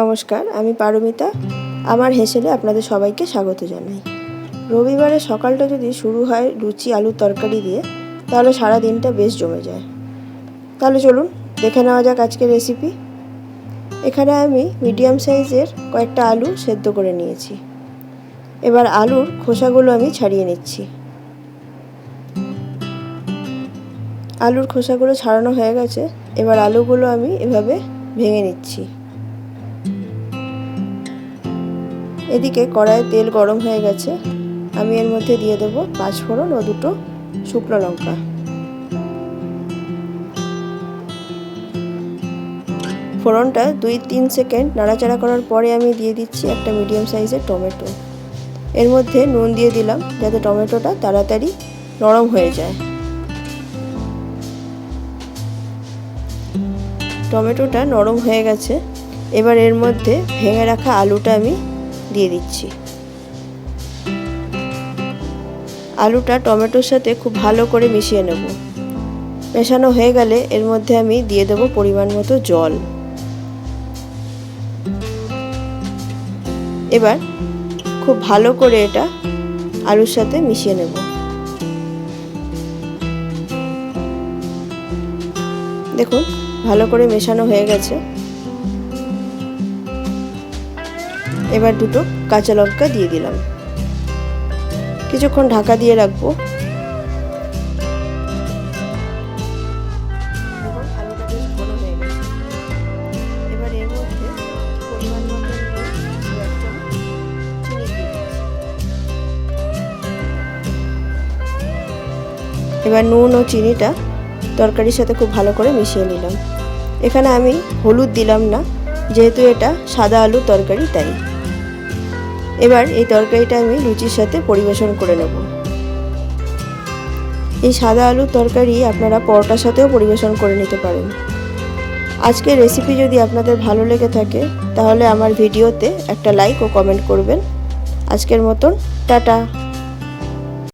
নমস্কার, আমি পারমিতা। আমার হেসেলে আপনাদের সবাইকে স্বাগত জানাই। রবিবারে সকালটা যদি শুরু হয় লুচি, আলুর তরকারি দিয়ে, তাহলে সারা দিনটা বেশ জমে যায়। তাহলে চলুন, দেখে নেওয়া যাক আজকের রেসিপি এখানে আমি মিডিয়াম সাইজের কয়েকটা আলু সেদ্ধ করে নিয়েছি। এবার আলুর খোসাগুলো আমি ছাড়িয়ে নিচ্ছি। আলুর খোসাগুলো ছাড়ানো হয়ে গেছে। এবার আলুগুলো আমি এভাবে ভেঙে নিচ্ছি। এদিকে কড়াইয়ে তেল গরম হয়ে গেছে। আমি এর মধ্যে দিয়ে দেবো পাঁচফোড়ন ও দুটো শুকনো লঙ্কা। ফোড়নটা দুই তিন সেকেন্ড নাড়াচাড়া করার পরে আমি দিয়ে দিচ্ছি একটা মিডিয়াম সাইজের টমেটো। এর মধ্যে নুন দিয়ে দিলাম যাতে টমেটোটা তাড়াতাড়ি নরম হয়ে যায়। টমেটোটা নরম হয়ে গেছে। এবার এর মধ্যে ভেঙে রাখা আলুটা আমি দিয়ে দিচ্ছি। আলুটা টমেটোর সাথে খুব ভালো করে মিশিয়ে নেব। মেশানো হয়ে গেলে এর মধ্যে আমি দিয়ে দেব পরিমাণ মতো জল। এবার খুব ভালো করে এটা আলুর সাথে মিশিয়ে নেব। দেখুন, ভালো করে মেশানো হয়ে গেছে। এবার দুটো কাঁচা লঙ্কা দিয়ে দিলাম। কিছুক্ষণ ঢাকা দিয়ে রাখব। এবার নুন ও চিনিটা তরকারির সাথে খুব ভালো করে মিশিয়ে নিলাম। এখানে আমি হলুদ দিলাম না, যেহেতু এটা সাদা আলু তরকারি, তাই। এবার এই তরকারিটা আমি লুচির সাথে পরিবেশন করে নেব। এই সাদা আলুর তরকারি আপনারা পরোটার সাথেও পরিবেশন করে নিতে পারেন। আজকের রেসিপি যদি আপনাদের ভালো লেগে থাকে, তাহলে আমার ভিডিওতে একটা লাইক ও কমেন্ট করবেন। আজকের মতন, টাটা!